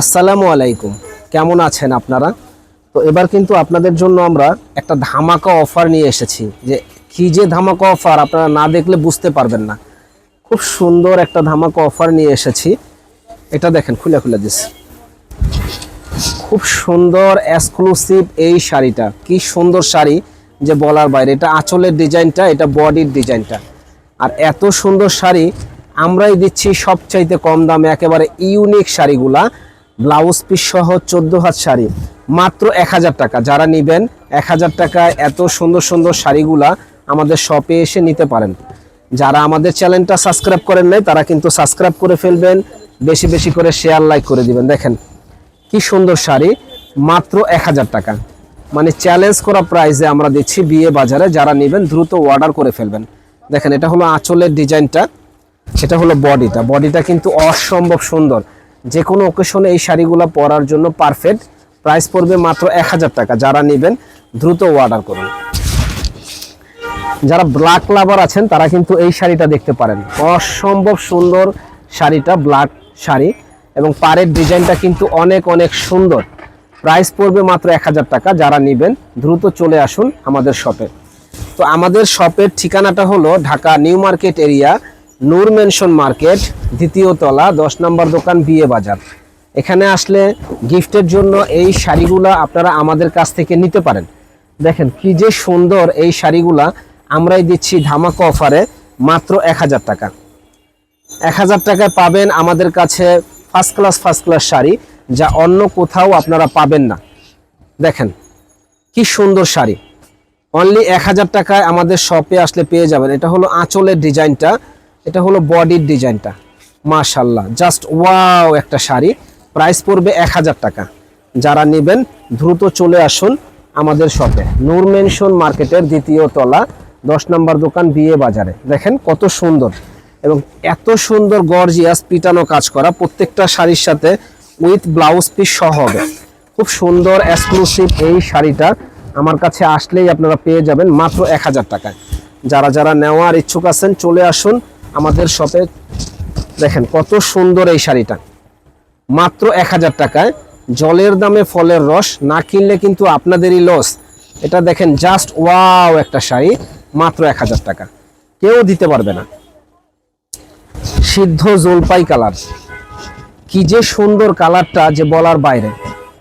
আসসালামু আলাইকুম। কেমন আছেন আপনারা? তো এবার কিন্তু আপনাদের জন্য আমরা একটা ধামাকা অফার নিয়ে এসেছি যে কি যে ধামাকা অফার আপনারা না দেখলে বুঝতে পারবেন না। খুব সুন্দর একটা ধামাকা অফার নিয়ে এসেছি। এটা দেখেন, খুলে খুলে দিচ্ছি। খুব সুন্দর এক্সক্লুসিভ এই শাড়িটা। কি সুন্দর শাড়ি যে বলার বাইরে। এটা আঁচলের ডিজাইনটা, এটা বডির ডিজাইনটা। আর এত সুন্দর শাড়ি আমরাই দিচ্ছি সবচাইতে কম দামে একেবারে ইউনিক শাড়িগুলা। ব্লাউজ পিস সহ চোদ্দ হাত শাড়ি। মাত্র এক হাজার টাকা। যারা নেবেন এক হাজার টাকায় এত সুন্দর সুন্দর শাড়িগুলা আমাদের শপে এসে নিতে পারেন। যারা আমাদের চ্যানেলটা সাবস্ক্রাইব করেন নাই, তারা কিন্তু সাবস্ক্রাইব করে ফেলবেন। বেশি বেশি করে শেয়ার লাইক করে দিবেন। দেখেন, কি সুন্দর শাড়ি। মাত্র এক হাজার টাকা। মানে চ্যালেঞ্জ করা প্রাইসে আমরা দিচ্ছি বিয়ে বাজারে। যারা নেবেন, দ্রুত অর্ডার করে ফেলবেন। দেখেন, এটা হলো আঁচলের ডিজাইনটা এটা হলো বডিটা। বডিটা কিন্তু অসম্ভব সুন্দর। যে কোনো ওকেশনে এই শাড়িগুলো পরার জন্য পারফেক্ট প্রাইস পড়বে মাত্র এক হাজার টাকা। যারা নেবেন, দ্রুত অর্ডার করুন। যারা ব্ল্যাক লাভার আছেন, তারা কিন্তু এই শাড়িটা দেখতে পারেন। অসম্ভব সুন্দর শাড়িটা ব্ল্যাক শাড়ি। এবং পাড়ের ডিজাইনটা কিন্তু অনেক অনেক সুন্দর। প্রাইস পড়বে মাত্র এক হাজার টাকা। যারা নেবেন, দ্রুত চলে আসুন আমাদের শপে তো আমাদের শপের ঠিকানাটা হলো Dhaka New Market area Noor mansion market, দ্বিতীয় তলা, দশ নম্বর দোকান, বিয়ে বাজার। এখানে আসলে গিফটের জন্য এই শাড়িগুলা আপনারা আমাদের কাছ থেকে নিতে পারেন। দেখেন কি যে সুন্দর এই শাড়িগুলা, আমরাই দিচ্ছি ধামাকা অফারে, মাত্র এক হাজার টাকা। এক হাজার টাকায় পাবেন আমাদের কাছে first class first class sari, যা অন্য কোথাও আপনারা পাবেন না। দেখেন কি সুন্দর শাড়ি। অনলি এক হাজার টাকায় আমাদের শপে আসলে পেয়ে যাবেন। এটা হলো আঁচলের ডিজাইনটা। এটা হলো বডির ডিজাইনটা। মাশাল্লাহ জাস্ট ওয়াও একটা শাড়ি। প্রাইস পড়বে এক হাজার টাকা। যারা নেবেন, দ্রুত চলে আসুন আমাদের শপে। নূর মেনশন মার্কেটের দ্বিতীয় তলা, দশ নম্বর দোকান বিয়ে বাজারে। দেখেন কত সুন্দর। এবং এত সুন্দর গর্জিয়াস পিটানো কাজ করা প্রত্যেকটা শাড়ির সাথে উইথ ব্লাউজ পিস সহ হবে। খুব সুন্দর এক্সক্লুসিভ এই শাড়িটা আমার কাছে আসলেই আপনারা পেয়ে যাবেন মাত্র এক হাজার টাকায়। যারা যারা নেওয়ার ইচ্ছুক আছেন, চলে আসুন। আমাদের শপে দেখেন কত সুন্দর এই শাড়িটা। মাত্র এক হাজার টাকায়। জলের দামে ফলের রস না কিনলে কিন্তু আপনাদেরই লস এটা দেখেন জাস্ট ওয়াও একটা শাড়ি, মাত্র এক হাজার টাকা। কেউ দিতে পারবে না। সিদ্ধ জলপাই কালার। কি যে সুন্দর কালারটা যে বলার বাইরে।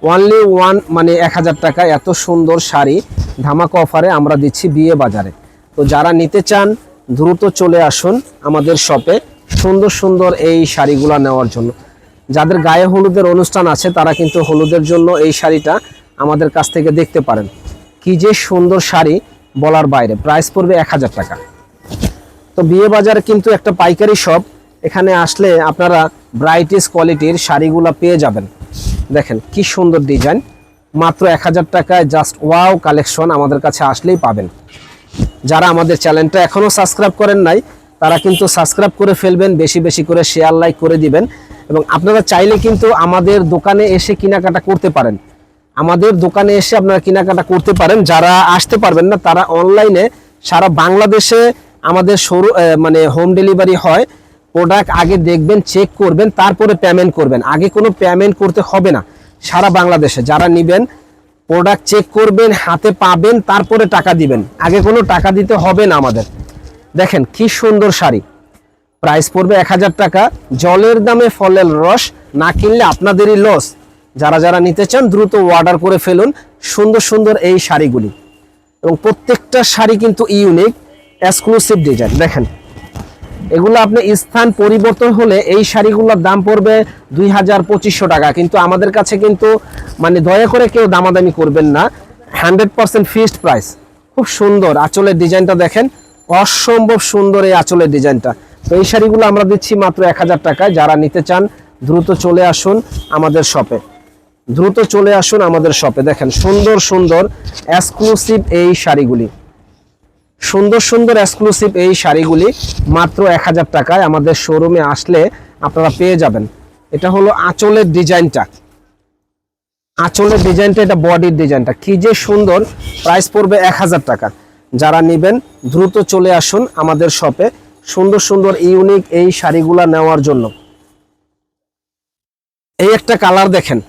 ওয়ানলি ওয়ান মানে এক হাজার টাকা এত সুন্দর শাড়ি ধামাকা অফারে আমরা দিচ্ছি বিয়ে বাজারে। তো যারা নিতে চান দ্রুত চলে আসুন আমাদের শপে সুন্দর সুন্দর এই শাড়িগুলো নেওয়ার জন্য। যাদের গায়ে হলুদের অনুষ্ঠান আছে, তারা কিন্তু হলুদের জন্য এই শাড়িটা আমাদের কাছ থেকে দেখতে পারেন। কি যে সুন্দর শাড়ি বলার বাইরে প্রাইস পড়বে এক হাজার টাকা। তো বিয়ে বাজারে কিন্তু একটা পাইকারি শপ এখানে আসলে আপনারা ব্রাইটিস কোয়ালিটির শাড়িগুলো পেয়ে যাবেন। দেখেন কি সুন্দর ডিজাইন মাত্র এক হাজার টাকায় জাস্ট ওয়াও কালেকশন আমাদের কাছে আসলেই পাবেন। যারা আমাদের চ্যানেলটা এখনও সাবস্ক্রাইব করেন নাই, তারা কিন্তু সাবস্ক্রাইব করে ফেলবেন, বেশি বেশি করে শেয়ার লাইক করে দিবেন। এবং আপনারা চাইলে কিন্তু আমাদের দোকানে এসে কেনাকাটা করতে পারেন। আমাদের দোকানে এসে আপনারা কেনাকাটা করতে পারেন। যারা আসতে পারবেন না, তারা অনলাইনে সারা বাংলাদেশে আমাদের সরু মানে হোম ডেলিভারি হয়। প্রোডাক্ট আগে দেখবেন চেক করবেন, তারপরে পেমেন্ট করবেন। আগে কোনো পেমেন্ট করতে হবে না। সারা বাংলাদেশে যারা নেবেন প্রোডাক্ট চেক করবেন, হাতে পাবেন, তারপরে টাকা দিবেন। আগে কোনো টাকা দিতে হবে না আমাদের। দেখেন কি সুন্দর শাড়ি। প্রাইস পড়বে এক হাজার টাকা। জলের দামে ফলের রস না কিনলে আপনাদেরই লস যারা যারা নিতে চান, দ্রুত অর্ডার করে ফেলুন সুন্দর সুন্দর এই শাড়িগুলি। এবং প্রত্যেকটা শাড়ি কিন্তু ইউনিক এক্সক্লুসিভ ডিজাইন দেখেন এগুলো আপনি স্থান পরিবর্তন হলে এই শাড়িগুলোর দাম পড়বে দুই হাজার পঁচিশশো টাকা। কিন্তু আমাদের কাছে কিন্তু মানে দয়া করে কেউ দামাদামি করবেন না। Hundred percent fixed price. খুব সুন্দর আঁচলের ডিজাইনটা দেখেন। অসম্ভব সুন্দর এই আঁচলের ডিজাইনটা। তো এই শাড়িগুলো আমরা দিচ্ছি মাত্র এক হাজার টাকায়। যারা নিতে চান, দ্রুত চলে আসুন আমাদের শপে। দ্রুত চলে আসুন আমাদের শপে। দেখেন, সুন্দর সুন্দর এক্সক্লুসিভ এই শাড়িগুলি। সুন্দর সুন্দর এক্সক্লুসিভ এই শাড়িগুলি মাত্র এক হাজার টাকায় আমাদের শোরুমে আসলে আপনারা পেয়ে যাবেন। এটা হলো আঁচলের ডিজাইনটা। আঁচলের ডিজাইনটা, এটা বডির ডিজাইনটা। কি যে সুন্দর প্রাইস পড়বে এক হাজার টাকা। যারা নেবেন, দ্রুত চলে আসুন আমাদের শপে সুন্দর সুন্দর ইউনিক এই শাড়িগুলা নেওয়ার জন্য। এই একটা কালার দেখেন।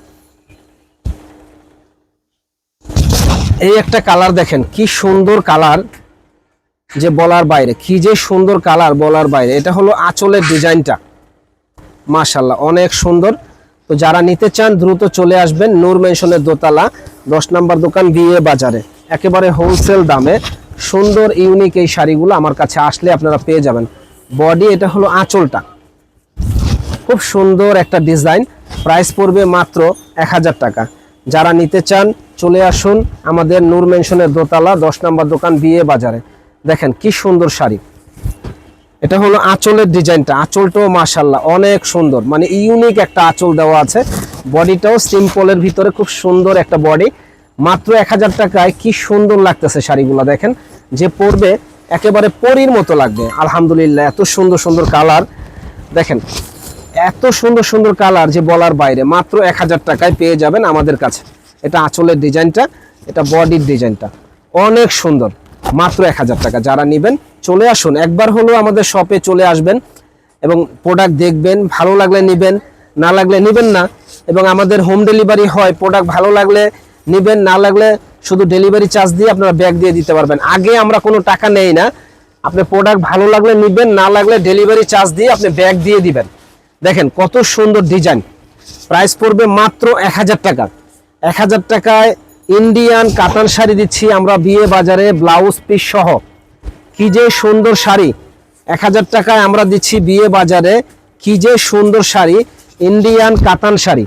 এই একটা কালার দেখেন, কি সুন্দর কালার যে বলার বাইরে, কি যে সুন্দর কালার বলার বাইরে, এটা হলো আঁচলের ডিজাইনটা। মাশাল্লাহ অনেক সুন্দর। তো যারা নিতে চান, দ্রুত চলে আসবেন নূর মেনশনের দোতলা, দশ নম্বর দোকান বিয়ে বাজারে। একেবারে হোলসেল দামে, সুন্দর ইউনিক এই শাড়িগুলো আমার কাছে আসলে আপনারা পেয়ে যাবেন। বডি এটা হলো আঁচলটা। খুব সুন্দর একটা ডিজাইন প্রাইস পড়বে মাত্র এক হাজার টাকা। যারা নিতে চান, চলে আসুন আমাদের নূর মেনশনের দোতলা, দশ নম্বর দোকান বিয়ে বাজারে। দেখেন কি সুন্দর শাড়ি। এটা হলো আঁচলের ডিজাইনটা, আঁচলটাও মাশাল্লাহ অনেক সুন্দর। মানে ইউনিক একটা আঁচল দেওয়া আছে। বডিটাও সিম্পলের ভিতরে খুব সুন্দর একটা বডি। মাত্র এক হাজার টাকায় কি সুন্দর লাগতেছে শাড়িগুলো দেখেন। যে পরবে একেবারে পরির মতো লাগবে। আলহামদুলিল্লাহ, এত সুন্দর সুন্দর কালার। দেখেন, এত সুন্দর সুন্দর কালার যে বলার বাইরে। মাত্র এক হাজার টাকায় পেয়ে যাবেন আমাদের কাছে। এটা আঁচলের ডিজাইনটা, এটা বডির ডিজাইনটা। অনেক সুন্দর। মাত্র এক হাজার টাকা। যারা নেবেন, চলে আসুন। একবার হলেও আমাদের শপে চলে আসবেন এবং প্রোডাক্ট দেখবেন, ভালো লাগলে নেবেন, না লাগলে নেবেন না। এবং আমাদের হোম ডেলিভারি হয় প্রোডাক্ট ভালো লাগলে নেবেন, না লাগলে শুধু ডেলিভারি চার্জ দিয়ে আপনারা ব্যাগ দিয়ে দিতে পারবেন। আগে আমরা কোনো টাকা নেই না। আপনি প্রোডাক্ট ভালো লাগলে নেবেন, না লাগলে ডেলিভারি চার্জ দিয়ে আপনি ব্যাগ দিয়ে দিবেন। দেখেন কত সুন্দর ডিজাইন প্রাইস পড়বে মাত্র এক হাজার টাকা। এক হাজার টাকায় ইন্ডিয়ান কাতান শাড়ি দিচ্ছি আমরা বিয়ে বাজারে ব্লাউজ পিস সহ। কি যে সুন্দর শাড়ি। এক হাজার টাকায় আমরা দিচ্ছি বিয়ে বাজারে কি যে সুন্দর শাড়ি, ইন্ডিয়ান কাতান শাড়ি।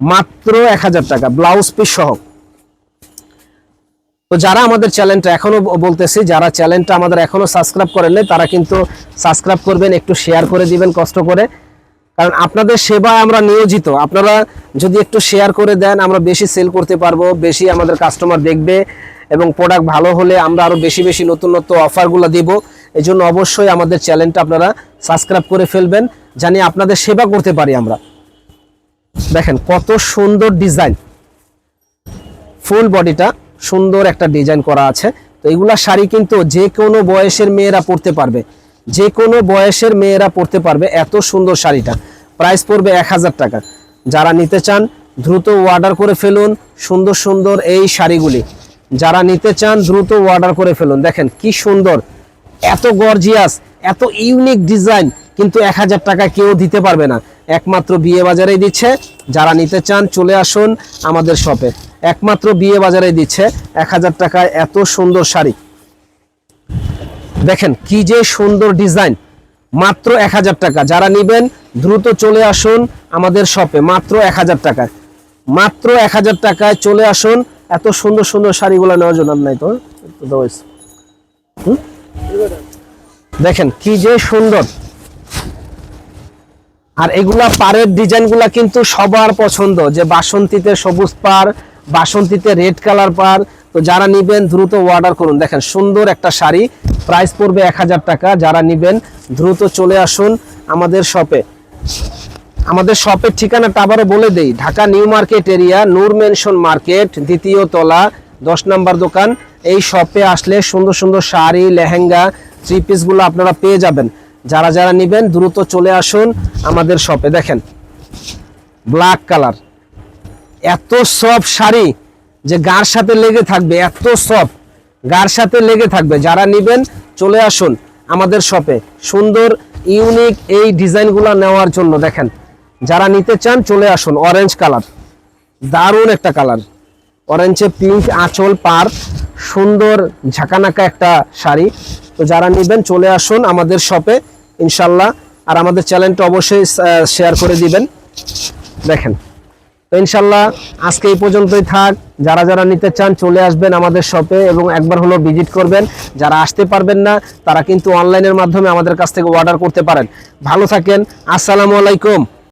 মাত্র এক হাজার টাকা, ব্লাউজ পিস সহ। তো যারা আমাদের চ্যানেলটা এখনও বলতেছি, যারা চ্যানেলটা আমাদের এখনও সাবস্ক্রাইব করেন তারা কিন্তু সাবস্ক্রাইব করবেন, একটু শেয়ার করে দিবেন কষ্ট করে। কারণ আপনাদের সেবায় আমরা নিয়োজিত। আপনারা যদি একটু শেয়ার করে দেন, আমরা বেশি সেল করতে পারব, বেশি আমাদের কাস্টমার দেখবে এবং প্রোডাক্ট ভালো হলে আমরা আরও বেশি বেশি নতুন নতুন অফারগুলো দিব। এই জন্য অবশ্যই আমাদের চ্যানেলটা আপনারা সাবস্ক্রাইব করে ফেলবেন জানি আপনাদের সেবা করতে পারি আমরা। দেখেন কত সুন্দর ডিজাইন ফুল বডিটা সুন্দর একটা ডিজাইন করা আছে। তো এইগুলা শাড়ি কিন্তু যে কোনো বয়সের মেয়েরা পরতে পারবে। যে কোনো বয়সের মেয়েরা পরতে পারবে এত সুন্দর শাড়িটা। প্রাইস পড়বে এক হাজার টাকা। যারা নিতে চান, দ্রুত অর্ডার করে ফেলুন সুন্দর সুন্দর এই শাড়িগুলি। যারা নিতে চান, দ্রুত অর্ডার করে ফেলুন। দেখেন কি সুন্দর, এত গর্জিয়াস এত ইউনিক ডিজাইন কিন্তু এক হাজার টাকা কেউ দিতে পারবে না। একমাত্র বিয়ে বাজারেই দিচ্ছে। যারা নিতে চান, চলে আসুন আমাদের শপে একমাত্র বিয়ে বাজারে দিচ্ছে। এক হাজার টাকায় এত সুন্দর শাড়ি। দেখেন কি যে সুন্দর ডিজাইন। মাত্র এক হাজার টাকা। যারা নিবেন, দ্রুত চলে আসুন আমাদের শপে। মাত্র এক হাজার টাকায়। মাত্র এক হাজার টাকায় চলে আসুন। এত সুন্দর সুন্দর শাড়িগুলো নেওয়ার জন্য নাই তো? দেখেন কি যে সুন্দর। আর এগুলা পাড়ের ডিজাইনগুলা কিন্তু সবার পছন্দ। যে বাসন্তীতে সবুজ পার বাসন্তীতে রেড কালার পার তো যারা নিবেন, দ্রুত অর্ডার করুন। দেখেন, সুন্দর একটা শাড়ি। প্রাইস পড়বে এক হাজার টাকা। যারা নিবেন, দ্রুত চলে আসুন আমাদের শপে আমাদের শপের ঠিকানাটা আবারও বলে দেই। Dhaka New Market area, Noor mansion market, দ্বিতীয় তলা, দশ নম্বর দোকান। এই শপে আসলে সুন্দর সুন্দর শাড়ি, লেহেঙ্গা থ্রি পিসগুলো আপনারা পেয়ে যাবেন। যারা যারা নেবেন, দ্রুত চলে আসুন আমাদের শপে দেখেন ব্ল্যাক কালার এত সব শাড়ি। যে গার সাথে লেগে থাকবে, এত সব গার সাথে লেগে থাকবে। যারা নেবেন, চলে আসুন আমাদের শপে সুন্দর ইউনিক এই ডিজাইনগুলো নেওয়ার জন্য দেখেন। যারা নিতে চান, চলে আসুন। অরেঞ্জ কালার দারুণ একটা কালার অরেঞ্জে পিঙ্ক আঁচল পার, সুন্দর ঝাঁকানাকা একটা শাড়ি। তো যারা নেবেন, চলে আসুন আমাদের শপে ইনশাল্লাহ আর আমাদের চ্যানেলটা অবশ্যই শেয়ার করে দিবেন। দেখেন। তো ইনশাল্লাহ আজকে এই পর্যন্তই থাক। যারা যারা নিতে চান চলে আসবেন আমাদের শপে এবং একবার হলো ভিজিট করবেন। যারা আসতে পারবেন না, তারা কিন্তু অনলাইনের মাধ্যমে আমাদের কাছ থেকে অর্ডার করতে পারেন। ভালো থাকেন। আসসালামু আলাইকুম।